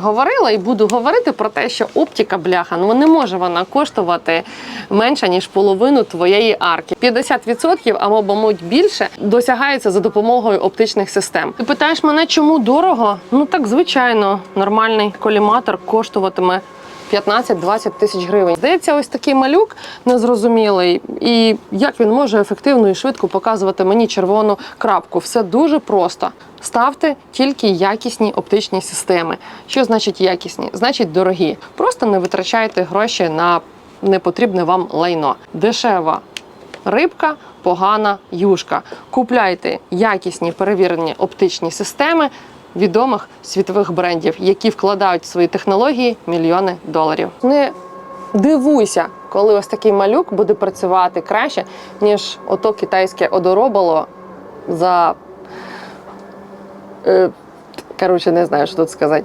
Говорила і буду говорити про те, що оптика бляха ну не може вона коштувати менше ніж половину твоєї арки. 50% або мабуть більше досягається за допомогою оптичних систем. Ти питаєш мене, чому дорого? Ну так звичайно, нормальний коліматор коштуватиме 15-20 тисяч гривень. Здається, ось такий малюк незрозумілий. І як він може ефективно і швидко показувати мені червону крапку? Все дуже просто. Ставте тільки якісні оптичні системи. Що значить якісні? Значить дорогі. Просто не витрачайте гроші на непотрібне вам лайно. Дешева рибка, погана юшка. Купляйте якісні перевірені оптичні системи відомих світових брендів, які вкладають в свої технології мільйони доларів. Не дивуйся, коли ось такий малюк буде працювати краще, ніж ото китайське одоробало за. Е, коротше, не знаю, що тут сказати.